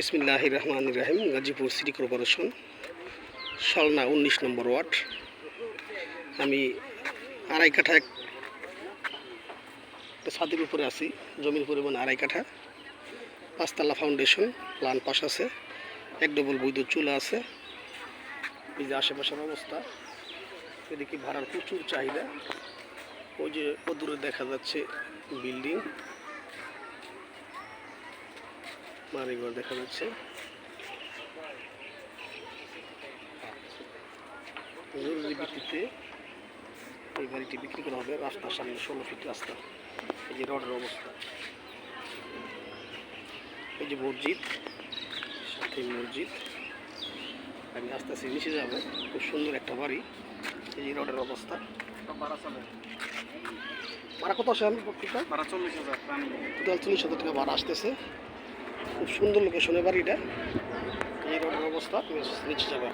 বিসমিল্লাহ রহমান রাহিম গাজীপুর সিটি কর্পোরেশন সালনা উনিশ নম্বর ওয়ার্ড। আমি আড়াই কাঠা এক ছাদের উপরে আছি, জমির পরিমাণ আড়াই কাঠা। পাঁচতলা ফাউন্ডেশন, প্লান পাশ আছে, এক ডবল বৈদ্যুৎ চুলা আছে। এই যে আশেপাশের অবস্থা, এদিকে ভাড়ার প্রচুর চাহিদা। ওই যে দূরে দেখা যাচ্ছে বিল্ডিং। বাড়িঘর দেখা যাচ্ছে। জরুরি ভিত্তিতে এই বাড়িটি বিক্রি করা হবে রাস্তার সামনে ষোলো ফিট রাস্তা। এই যে রডের অবস্থা। এই যে মসজিদ সাথে মসজিদ। আমি আস্তে আস্তে নিচে যাব। খুব সুন্দর একটা বাড়ি। এই যে রডের অবস্থা। ভাড়া কত আসে আমি প্রত্যেকটা ভাড়া চল্লিশ হাজার চল্লিশ হাজার টাকা ভাড়া আসতেছে। খুব সুন্দর লোকেশনে বাড়িটা। এই রোডের অবস্থা নিচে যাবে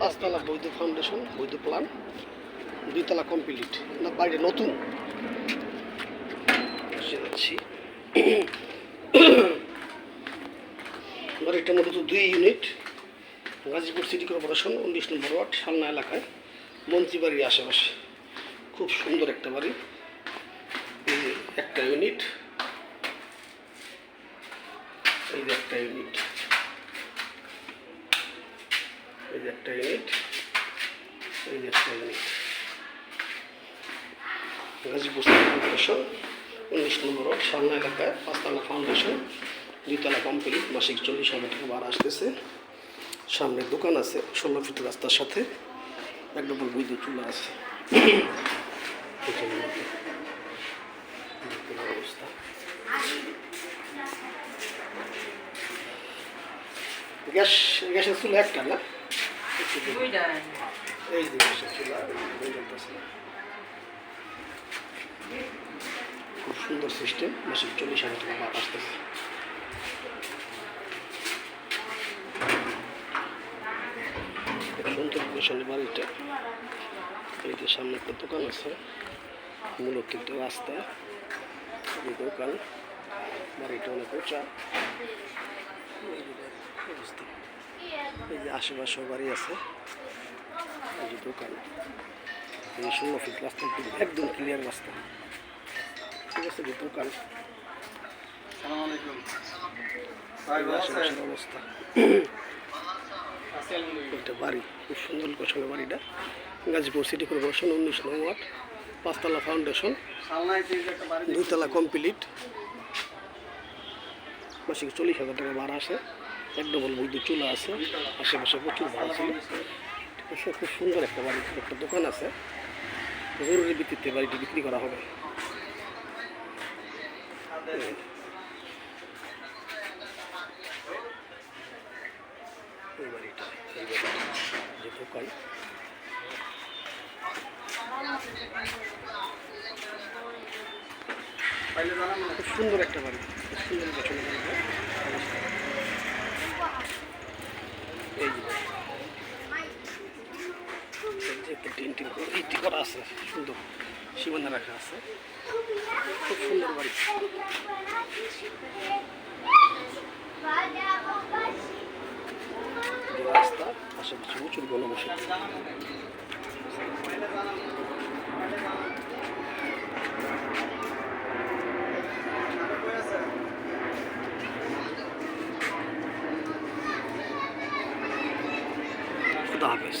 পাঁচতলা বৈদ্য ফাউন্ডেশন বৈদ্য প্ল্যান দুইতলা কমপ্লিট না, বাড়িটা নতুন। যাচ্ছি বাড়িটা মূলত দুই ইউনিট গাজীপুর সিটি কর্পোরেশন উনিশ নম্বর ওয়ার্ড সালনা এলাকায়। মন্ত্রী বাড়ির আশেপাশে। খুব সুন্দর একটা বাড়ি। একটা ইউনিট এই যে একটা ইউনিট এই যে একটা ইউনিট এই যে একটা ইউনিট গাজীপুর কর্পোরেশন উনিশ নম্বর সালনা এলাকায় পাঁচতলা ফাউন্ডেশন দুইতলা কমপ্লিট মাসিক চল্লিশ হাজার টাকা ভাড়া আসতেছে। সামনে দোকান আছে, ষোলো ফিট রাস্তার সাথে, এক ডবল বৈদ্যুৎ চুলা আছে। গ্যাস গ্যাসের চুলা একটা না? এই যে গ্যাসের চুলা খুব সুন্দর সিস্টেম মাসিক চল্লিশ হাজার টাকা ভাড়া আসতেছে। সুন্দর লোকেশনে বাড়িটা। এই যে সামনে একটা দোকান আছে মূলত একটা রাস্তা দোকান। বাড়িটা অনেক উঁচা। অবস্থা। এই যে আশেপাশে বাড়ি আছে এই যে দোকান এই ষোলো ফিট রাস্তা একদম- ক্লিয়ার রাস্তা। ঠিক আছে যে দোকান। আশেপাশের অবস্থা। একটা বাড়ি খুব সুন্দর বাড়িটা। গাজীপুর সিটি কর্পোরেশন উনিশ নং ওয়ার্ড পাঁচতলা ফাউন্ডেশন দুইতলা কমপ্লিট মাসিক চল্লিশ হাজার টাকা ভাড়া আসে এক ডবল বৈদ্যুৎ চুলা আছে, আশেপাশে প্রচুর ভাড়া ছিল। ঠিক আছে খুব সুন্দর একটা বাড়ি একটা দোকান আছে। জরুরি ভিত্তিতে বাড়িটি বিক্রি করা হবে। খুব সুন্দর একটা বাড়ি, খুব সুন্দর পেছনে বাড়িটা অবস্থা। এই করা আছে সুন্দর। সীমানা রাখা আছে। খুব সুন্দর বাড়ি। রাস্তা আশেপাশে প্রচুর গণবসতি খুদা হাফেজ